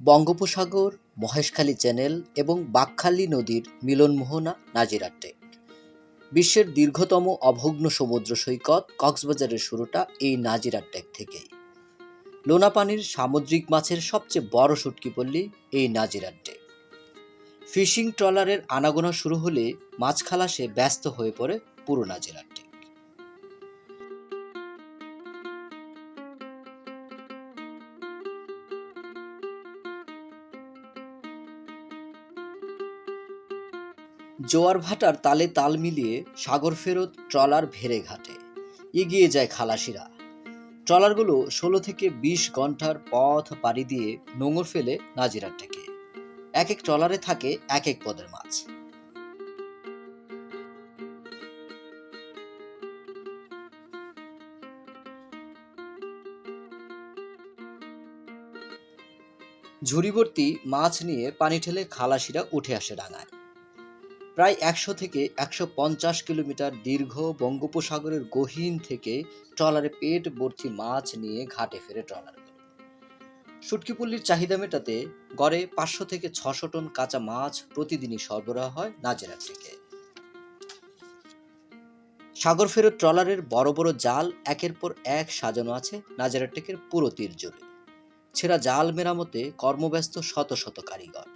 বঙ্গোপসাগর, মহেশখালী চ্যানেল এবং বাঁকখালী নদীর মিলনমোহনা নাজিরা টেক বিশ্বের দীর্ঘতম অভগ্ন সমুদ্র সৈকত কক্সবাজারের শুরুটা এই নাজিরা টেক থেকেই। লোনাপানির সামুদ্রিক মাছের সবচেয়ে বড় শুটকি পল্লী এই নাজিরা টেক ফিশিং ট্রলারের আনাগোনা শুরু হলে মাছ খালাসে ব্যস্ত হয়ে পড়ে পুরো নাজিরা জোয়ার ভাটার তালে তাল মিলিয়ে সাগর ফেরত ট্রলার ভেড়ে ঘাটে। এগিয়ে যায় খালাসিরা। ট্রলারগুলো ষোলো থেকে বিশ ঘণ্টার পথ পাড়ি দিয়ে নোঙর ফেলে নাজিরার থেকে এক এক ট্রলারে থাকে এক এক পদের মাছ। ঝুড়িভর্তি মাছ নিয়ে পানি ঠেলে খালাসিরা উঠে আসে ডাঙায়। প্রায় একশো থেকে একশো পঞ্চাশ কিলোমিটার দীর্ঘ বঙ্গোপসাগরের গহীন থেকে ট্রলারে পেট ভর্তি মাছ নিয়ে ঘাটে ফেরে ট্রলারগুলো শুটকিপল্লির চাহিদা মেটাতে গড়ে পাঁচশো থেকে ছশো টন কাঁচা মাছ প্রতিদিনই সরবরাহ হয় নাজেরা থেকে। সাগর ফেরত ট্রলারের বড় বড় জাল একের পর এক সাজানো আছে নাজেরা টেকের পুরো তীর জুড়ে। ছেঁড়া জাল মেরামতে কর্মব্যস্ত শত শত কারিগর।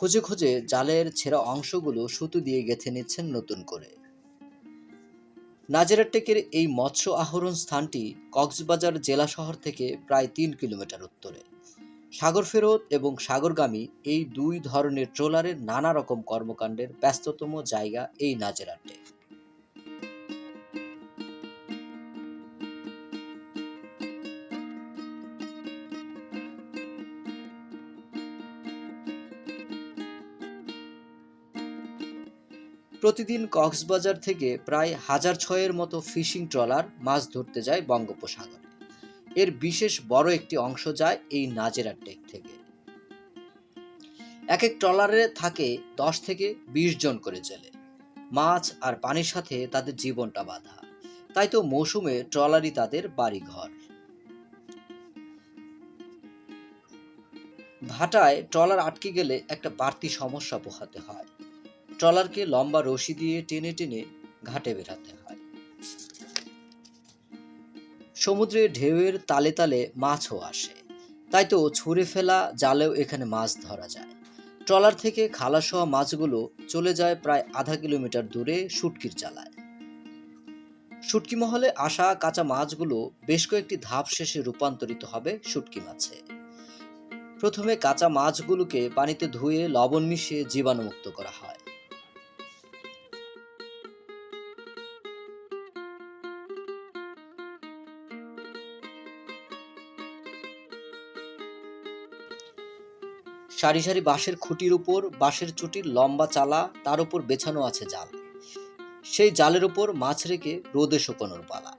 খুঁজে খুঁজে জালের ছেঁড়া অংশগুলো সুতো দিয়ে গেঁথে নিচ্ছেন নতুন করে। নাজেরা টেকের এই মৎস্য আহরণ স্থানটি কক্সবাজার জেলা শহর থেকে প্রায় তিন কিলোমিটার উত্তরে। সাগর ফেরত এবং সাগরগামী এই দুই ধরনের ট্রোলারের নানা রকম কর্মকাণ্ডের ব্যস্ততম জায়গা এই নাজেরাটেক প্রতিদিন কক্সবাজার থেকে প্রায় হাজার ছয়ের মতো ফিশিং ট্রলার মাছ ধরতে যায় বঙ্গোপসাগরে। এর বিশেষ বড় একটি অংশ যায় এই নাজেরা টেক থেকে। এক এক ট্রলারে থাকে দশ থেকে বিশ জন করে জেলে। মাছ আর পানির সাথে তাদের জীবনটা বাঁধা। তাই তো মৌসুমে ট্রলারই তাদের বাড়িঘর। ভাটায় ট্রলার আটকে গেলে একটা বাড়তি সমস্যা পোহাতে হয়। ট্রলারকে লম্বা রশি দিয়ে টেনে টেনে ঘাটে বেরাতে হয়। সমুদ্রে ঢেউয়ের তালে তালে মাছও আসে। তাই তো ছুঁড়ে ফেলা জালেও এখানে মাছ ধরা যায়। ট্রলার থেকে খালাস হওয়া মাছগুলো চলে যায় প্রায় আধা কিলোমিটার দূরে শুটকির চালায়। শুটকি মহলে আসা কাঁচা মাছগুলো বেশ কয়েকটি ধাপ শেষে রূপান্তরিত হবে শুটকি মাছে। প্রথমে কাঁচা মাছগুলোকে পানিতে ধুয়ে লবণ মিশিয়ে জীবাণুমুক্ত করা হয়। সারি সারি বাঁশের খুঁটির উপর, বাঁশের চুটির লম্বা চালা, তার উপর বেছানো আছে জাল। সেই জালের উপর মাছ রেখে রোদে শুকোনোর পালা।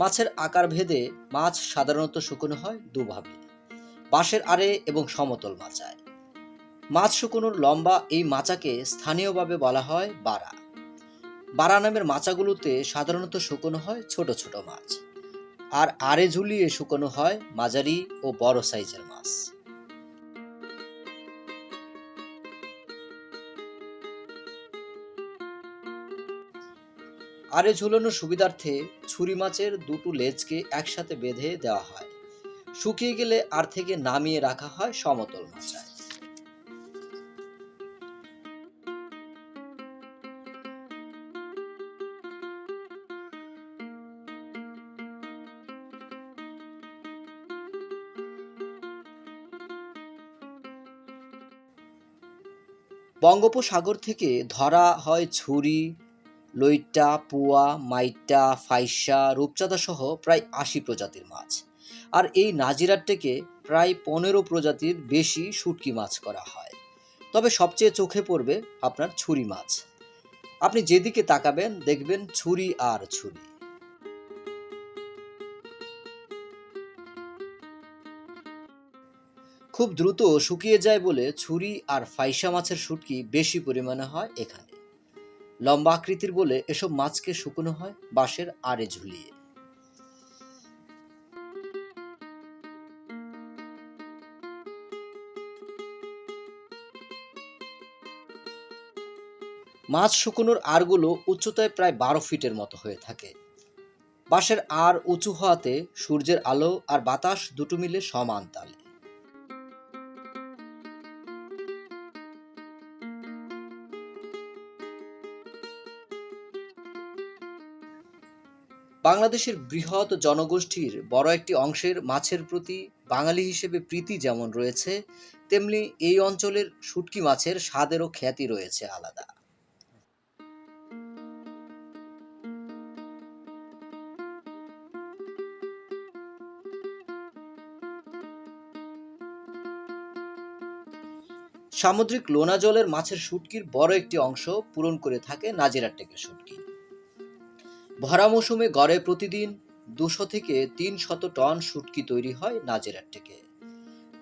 মাছের আকার ভেদে মাছ সাধারণত শুকনো হয় দুভাবে, বাঁশের আড়ে এবং সমতল মাচায়। মাছ শুকনোর লম্বা এই মাচাকে স্থানীয়ভাবে বলা হয় বাড়া। বারা নামের মাচাগুলোতে সাধারণত শুকনো হয় ছোট ছোট মাছ। আর আড়ে ঝুলিয়ে শুকনো হয় মাঝারি ও বড় সাইজের মাছ। আরে ঝুলানোর সুবিধার্থে ছুরি মাছের দুটো লেজকে একসাথে বেঁধে দেওয়া হয়। শুকিয়ে গেলে আর থেকে নামিয়ে রাখা হয় সমতল মাচায় বঙ্গোপসাগর থেকে ধরা হয় ছুরি, লইট্টা, পুয়া, মাইট্টা, ফাইসা রূপচাঁদা সহ প্রায় আশি প্রজাতির মাছ। আর এই নাজিরার থেকে প্রায় পনেরো প্রজাতির বেশি শুটকি মাছ করা হয়। তবে সবচেয়ে চোখে পড়বে আপনার ছুরি মাছ। আপনি যেদিকে তাকাবেন দেখবেন ছুরি আর ছুরি। খুব দ্রুত শুকিয়ে যায় বলে ছুরি আর ফাইসা মাছের শুটকি বেশি পরিমাণে হয় এখানে। লম্বা আকৃতির বলে এসব মাছকে শুকনো হয় বাঁশের আড়ে ঝুলিয়ে। মাছ শুকনোর আড়গুলো উচ্চতায় প্রায় বারো ফিটের মতো হয়ে থাকে। বাঁশের আর উঁচু হওয়াতে সূর্যের আলো আর বাতাস দুটো মিলে সমান তালে। বাংলাদেশের বৃহৎ জনগোষ্ঠীর বড় একটি অংশের মাছের প্রতি বাঙালি হিসেবে প্রীতি যেমন রয়েছে, তেমনি এই অঞ্চলের শুটকি মাছের স্বাদেরও খ্যাতি রয়েছে আলাদা। সামুদ্রিক লোনা জলের মাছের শুটকির বড় একটি অংশ পূরণ করে থাকে নাজিরার টেকের শুটকি। ভরা মৌসুমে গড়ে প্রতিদিন দুশো থেকে তিন শত টন শুটকি তৈরি হয় নাজিরার টেকে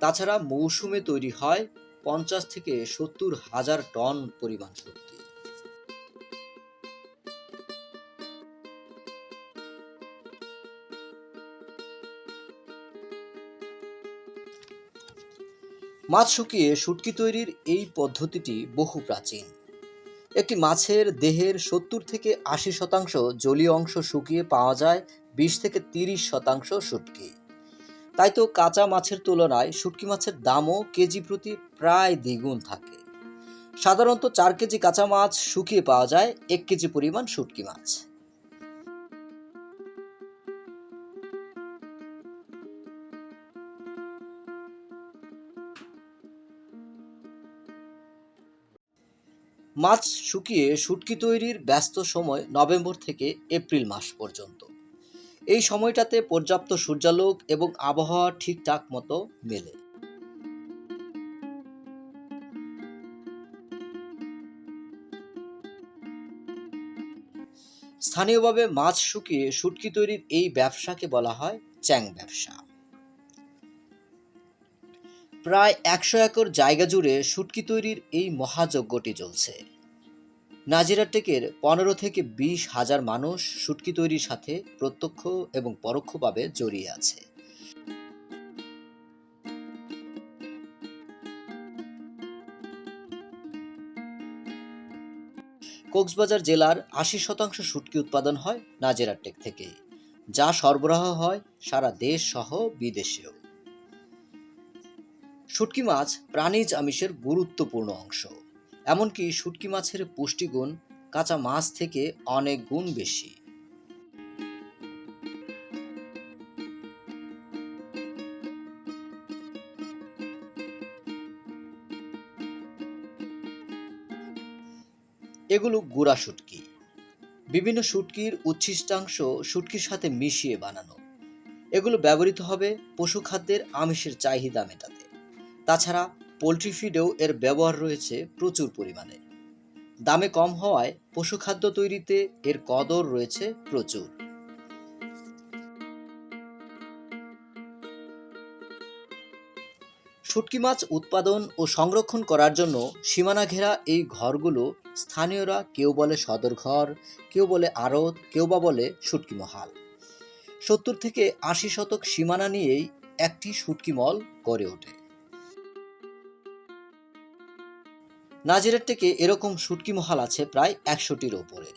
তাছাড়া মৌসুমে তৈরি হয় পঞ্চাশ থেকে সত্তর হাজার টন পরিমাণ শুটকি। মাছ শুকিয়ে শুটকি তৈরির এই পদ্ধতিটি বহু প্রাচীন। একটি মাছের দেহের সত্তর থেকে আশি শতাংশ জলীয় অংশ শুকিয়ে পাওয়া যায়, বিশ থেকে তিরিশ শতাংশ শুটকি। তাই তো কাঁচা মাছের তুলনায় শুটকি মাছের দামও কেজি প্রতি প্রায় দ্বিগুণ থাকে। সাধারণত চার কেজি কাঁচা মাছ শুকিয়ে পাওয়া যায়, এক কেজি পরিমাণ শুটকি মাছ। মাছ শুকিয়ে শুটকি তৈরির ব্যস্ত সময় নভেম্বর থেকে এপ্রিল মাস পর্যন্ত। এই সময়টাতে পর্যাপ্ত সূর্যালোক এবং আবহাওয়া ঠিকঠাক মতো মেলে। স্থানীয়ভাবে মাছ শুকিয়ে শুটকি তৈরির এই ব্যবসাকে বলা হয় চ্যাং ব্যবসা। প্রায় একশো একর জায়গা জুড়ে শুটকি তৈরির এই মহাযজ্ঞটি চলছে। নাজিরা টেকের পনেরো থেকে বিশ হাজার মানুষ শুটকি তৈরির সাথে প্রত্যক্ষ এবং পরোক্ষভাবে জড়িয়ে আছে। কক্সবাজার জেলার আশি শতাংশ শুটকি উৎপাদন হয় নাজিরা টেক থেকে, যা সরবরাহ হয় সারা দেশ সহ বিদেশেও। শুটকি মাছ প্রাণীজ আমিষের গুরুত্বপূর্ণ অংশ। এমনকি শুটকি মাছের পুষ্টিগুণ কাঁচা মাছ থেকে অনেক গুণ বেশি। এগুলো গুড়া শুটকি। বিভিন্ন শুটকির উচ্ছিষ্টাংশ শুটকির সাথে মিশিয়ে বানানো। এগুলো ব্যবহৃত হবে পশু খাদ্যের আমিষের চাহিদা মেটাতে। তাছাড়া পোলট্রি ফিডেও এর ব্যবহার রয়েছে প্রচুর পরিমাণে। দামে কম হওয়ায় পশুখাদ্য তৈরিতে এর কদর রয়েছে প্রচুর। শুটকি মাছ উৎপাদন ও সংরক্ষণ করার জন্য সীমানা ঘেরা এই ঘরগুলো স্থানীয়রা কেউ বলে সদর ঘর, কেউ বলে আড়ত, কেউ বা বলে শুটকি মহাল। সত্তর থেকে আশি শতক সীমানা নিয়েই একটি শুটকি মল গড়ে ওঠে। নাজিরের থেকে এরকম শুটকি মহাল আছে প্রায় একশোটির ওপরে।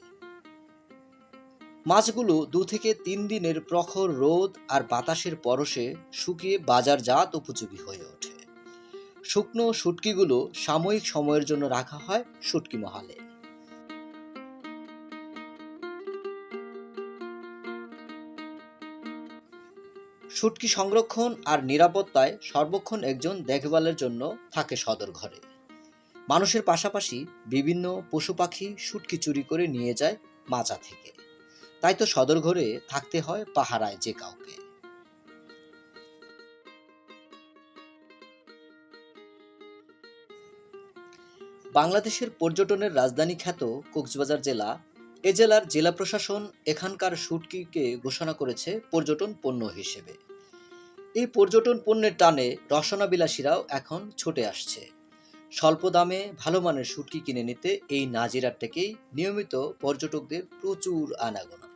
মাছগুলো দু থেকে তিন দিনের প্রখর রোদ আর বাতাসের পরশে শুকিয়ে বাজারজাত উপযোগী হয়ে ওঠে। শুকনো শুটকিগুলো সাময়িক সময়ের জন্য রাখা হয় শুটকি মহালে। শুটকি সংরক্ষণ আর নিরাপত্তায় সর্বক্ষণ একজন দেখভালের জন্য থাকে সদর ঘরে। মানুষের পাশাপাশি বিভিন্ন পশু পাখি শুটকি চুরি করে নিয়ে যায় মাচা থেকে। তাই তো সদর ঘরে থাকতে হয় পাহারায় যে কাউকে। বাংলাদেশের পর্যটনের রাজধানী খ্যাত কক্সবাজার জেলা, এ জেলার জেলা প্রশাসন এখানকার শুটকিকে ঘোষণা করেছে পর্যটন পণ্য হিসেবে। এই পর্যটন পণ্যের টানে রসনাবিলাসীরাও এখন ছুটে আসছে। স্বল্প দামে ভালো মানের শুটকি কিনে নিতে এই নাজিরার থেকেই নিয়মিত পর্যটকদের প্রচুর আনাগোনা।